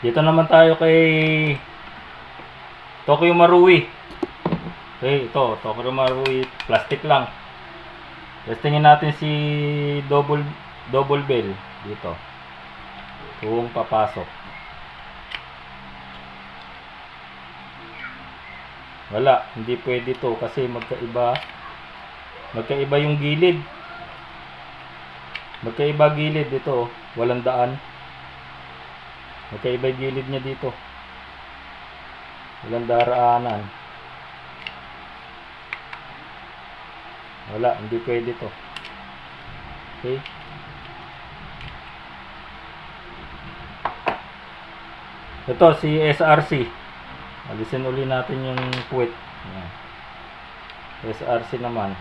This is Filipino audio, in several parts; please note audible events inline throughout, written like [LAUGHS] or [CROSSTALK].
Dito naman tayo kay Tokyo Marui. Okay, ito, Tokyo Marui, plastic lang. Testingin natin si double double bell dito. Kung papasok. Wala, hindi pwede to kasi magkaiba magkaiba yung gilid. Magkaiba gilid dito, walang daan. Magkaiba yung gilid niya dito. Walang daraanan. Wala, hindi pwede to. Okay? Ito, si SRC. Alisin uli natin yung puwet. Ayan. SRC naman.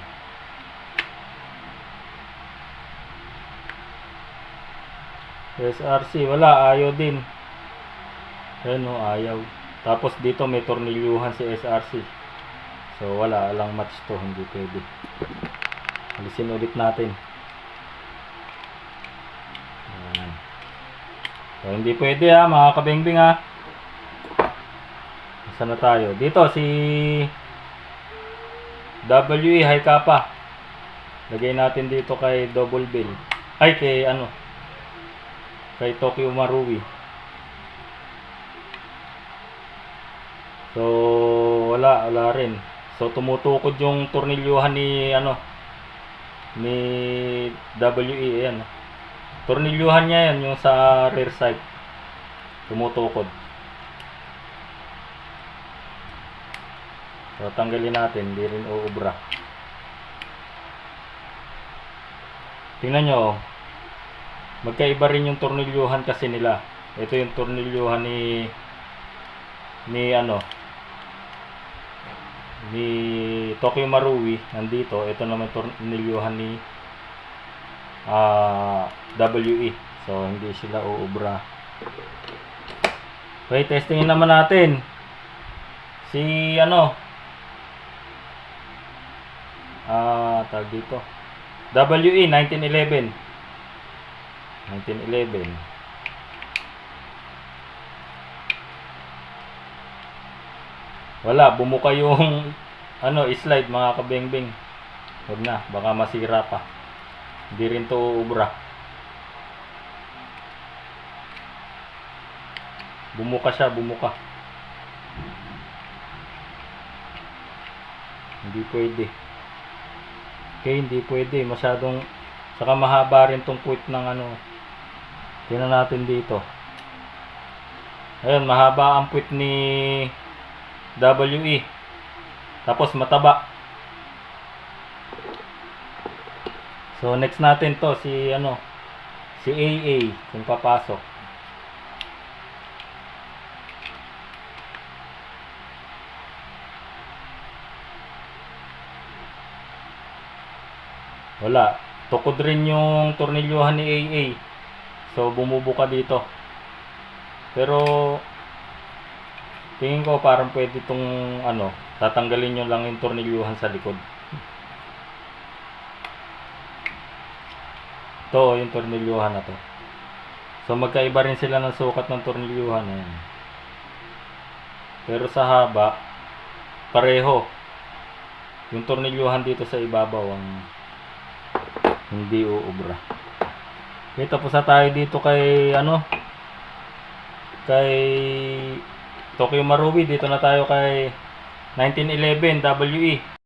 SRC, wala, ayaw din. Ayun o, ayaw. Tapos dito may tornilyuhan si SRC. So wala, lang match to, hindi pwede. Alisin ulit natin. Ayan. So hindi pwede ha, mga kabengbing ha. Saan na tayo? Dito si WE High Kappa. Lagay natin dito kay Double Bill. Ay, kay ano? Kay Tokyo Marui. So, wala, wala rin. So, tumutukod yung tornilyuhan ni, ano, ni WE, ayan. Tornilyuhan niya yan, yung sa rear side. Tumutukod. So, tanggalin natin, hindi rin uubra. Tingnan nyo, oh. magkaiba rin yung tornilyuhan kasi nila. Ito yung tornilyuhan ni ni ano ni Tokyo Marui nandito. Ito naman tornilyuhan ni ah WE so hindi sila uubra. Okay testingin naman natin. Si ano? Ah tag dito. WE 1911 1911 Wala, bumuka yung [LAUGHS] ano, slide mga kabengbeng. Huwag na, baka masira pa. Hindi rin to ubra. Bumuka siya, bumuka. Hindi pwede. Okay, hindi pwede. Masyadong, saka mahaba rin tong puwit ng ano. Tingnan natin dito. Ayun, mahaba ang puwit ni WE. Tapos mataba. So next natin to si ano si AA kung papasok. Wala. Tukod rin yung tornilyuhan ni AA. So bumubuka dito. Pero Tingin ko parang pwede itong ano, tatanggalin nyo lang yung tornilyuhan sa likod. Ito, yung tornilyuhan na to. So magkaiba rin sila ng sukat ng tornilyuhan na yan. Pero sa haba, pareho. Yung tornilyuhan dito sa ibabaw ang hindi uubra. Okay, tapos na tayo dito kay ano, kay Tokyo Marui, dito na tayo kay 1911 WE.